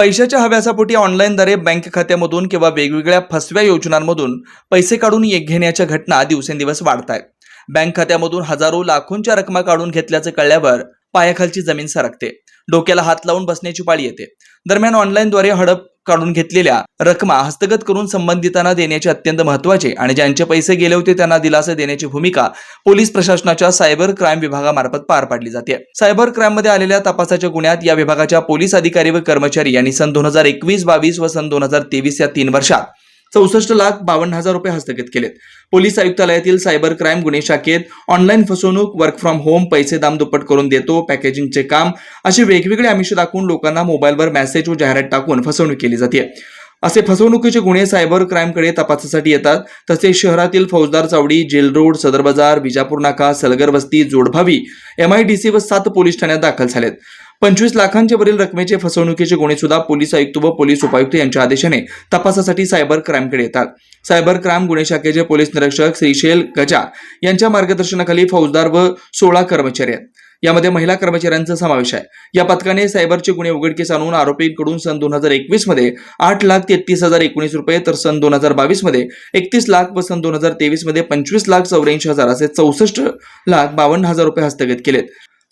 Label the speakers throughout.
Speaker 1: पैशाच्या हव्यासापोटी ऑनलाईनद्वारे बँक खात्यामधून किंवा वेगवेगळ्या फसव्या योजनांमधून पैसे काढून येत घेण्याच्या घटना दिवसेंदिवस वाढत आहेत बँक खात्यामधून हजारो लाखोंच्या रकमा काढून घेतल्याचं कळल्यावर पायाखालची जमीन सरकते. डोक्याला हात लावून बसण्याची पाळी येते. दरम्यान ऑनलाईनद्वारे हडप काढून घेतलेल्या रकमा हस्तगत करून संबंधितांना देण्याचे अत्यंत महत्त्वाचे आणि ज्यांचे पैसे गेले होते त्यांना दिलासा देण्याची भूमिका पोलीस प्रशासनाच्या सायबर क्राईम विभागामार्फत पार पाडली जाते. सायबर क्राईममध्ये आलेल्या तपासाच्या गुन्ह्यात या विभागाच्या पोलीस अधिकारी व कर्मचारी यांनी सन दोन हजार एकवीस बावीस व सन दोन हजार तेवीस या तीन वर्षात चौसष्ट लाख बावन्न हजार रुपये हस्तगत केलेत. पोलीस आयुक्तालयातील सायबर क्राईम गुन्हे शाखेत ऑनलाईन फसवणूक वर्क फ्रॉम होम पैसे दाम दुप्पट करून देतो पॅकेजिंगचे काम असे वेगवेगळे आमिष दाखवून लोकांना मोबाईलवर मेसेज व जाहिरात टाकून फसवणूक केली जाते. असे फसवणुकीचे गुन्हे सायबर क्राईमकडे तपासासाठी येतात. तसेच शहरातील फौजदार चावडी जेल रोड सदर बाजार विजापूर नाका सलगर वस्ती जोडभावी एमआयडीसी व सात पोलीस ठाण्यात दाखल झालेत. पंचवीस लाखांच्या वरील रकमेचे फसवणुकीचे गुन्हे सुद्धा पोलीस आयुक्त व पोलीस उपायुक्त यांच्या आदेशाने तपासासाठी सायबर क्राईमकडे येतात. सायबर क्राईम गुन्हे शाखेचे पोलीस निरीक्षक श्रीशेल गजा यांच्या मार्गदर्शनाखाली फौजदार व सोळा कर्मचारी आहेत. यामध्ये महिला कर्मचाऱ्यांचा समावेश आहे. या पथकाने सायबरचे गुन्हे उघडकीस आणून आरोपींकडून सन दोन हजार एकवीसमध्ये आठ लाख तेहतीस हजार एकोणीस रुपये तर सन दोन हजार बावीसमध्ये एकतीस लाख व सन दोन हजार तेवीसमध्ये पंचवीस लाख चौऱ्याऐंशी हजार असे चौसष्ट लाख बावन्न हजार रुपये हस्तगत केलेत.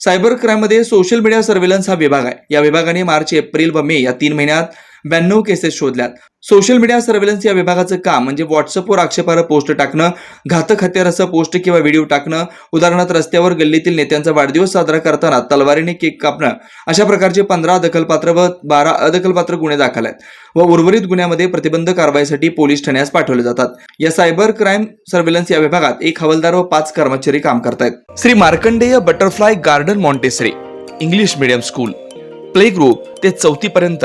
Speaker 1: सायबर क्राईममध्ये सोशल मीडिया सर्व्हेलन्स हा विभाग आहे. या विभागाने मार्च एप्रिल व मे या तीन महिन्यात ब्याण्णव केसेस शोधल्यात. सोशल मीडिया सर्व्हेलन्स या विभागाचं काम म्हणजे व्हॉट्सअपवर आक्षेपार्ह पोस्ट टाकणं घातक हत्याराचं पोस्ट किंवा व्हिडिओ टाकणं उदाहरणार्थ रस्त्यावर गल्लीतील नेत्यांचा वाढदिवस साजरा करताना तलवारीने केक कापणं अशा प्रकारचे पंधरा दखलपात्र व बारा अदखलपात्र गुन्हे दाखल आहेत व उर्वरित गुन्ह्यामध्ये प्रतिबंध कारवाईसाठी पोलीस ठाण्यास पाठवले जातात. या सायबर क्राईम सर्व्हेलन्स या विभागात एक हवालदार व पाच कर्मचारी काम करतायत. Shri Markandey butterfly garden Montessori English medium school play group ते चौथी पर्यंत